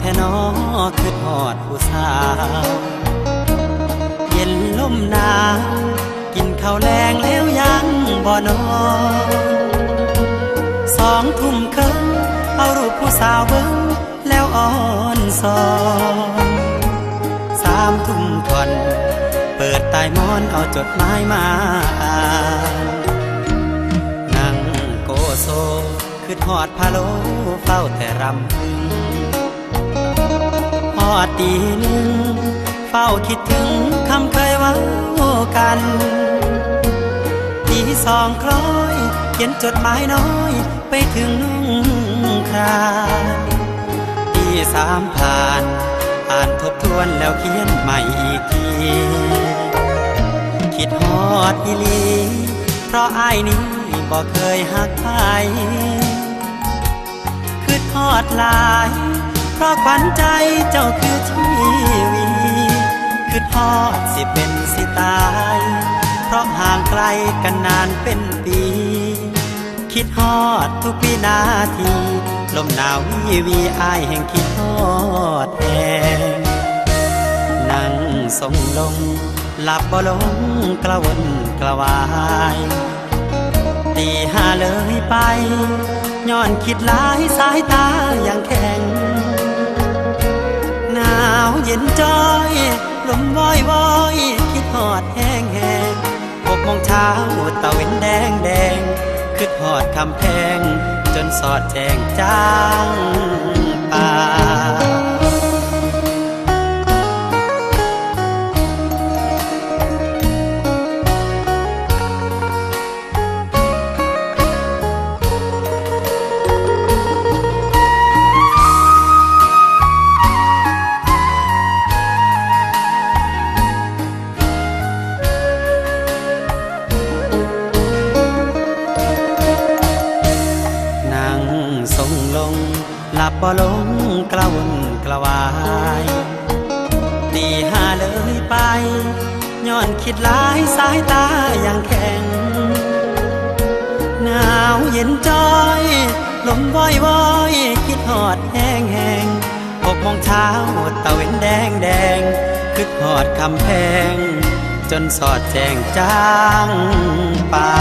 อคือหอดแท่นอคือหอดผู้สาว เย็นลมหนาวกินข้าวแรงแล้วยังบ่นอนสองทุ่มครึ่งเอารูปผู้สาวเบิ้งแล้วอ่อนซอนสามทุ่มทอน เปิดใต้มอนเอาจดหมายมาอ่านนั่งโกโซคือทอดพะโลเฝ้าแต่รำพึง อดตีหนึ่งเฝ้าคิดถึงคำเคยว่ากันตีสองคล้อยเขียนจดหมายน้อยไปถึงนุ่งคราตีสามผ่าน อ่านทบทวนแล้วเขียนใหม่อีกทีคิดฮอดอีลี เพราะอายนี้บ่เคยหักใครคือทอดหลาย เพราะขวัญใจเจ้าคือชีวีคือทอดสิเป็นสิตาย เพราะห่างไกลกันนานเป็นปี คิดฮอดทุกวินาที ลมหนาววีวีอายแห่งคิดฮอดแหงนั่งทรงลงหลับบ่ลงกระวนกระวายตีห้าเลยไปย้อนคิดหลายสายตาอย่างแข็ หกโมงเช้าตะเวนแดงแดงคือหอดคำแพง จนสอดแจงจางป่า บ่ลงกระวนกระวายตีห้าเลยไป ย้อนคิดหลายสายตาอย่างแข็ง หนาวเย็นจอยลมวอยวอยคิดหอดแห้งแห้งหกโมงเช้าตะเวนแดงแดงคิดหอดคำแพง จนสอดแจงจ้างป่า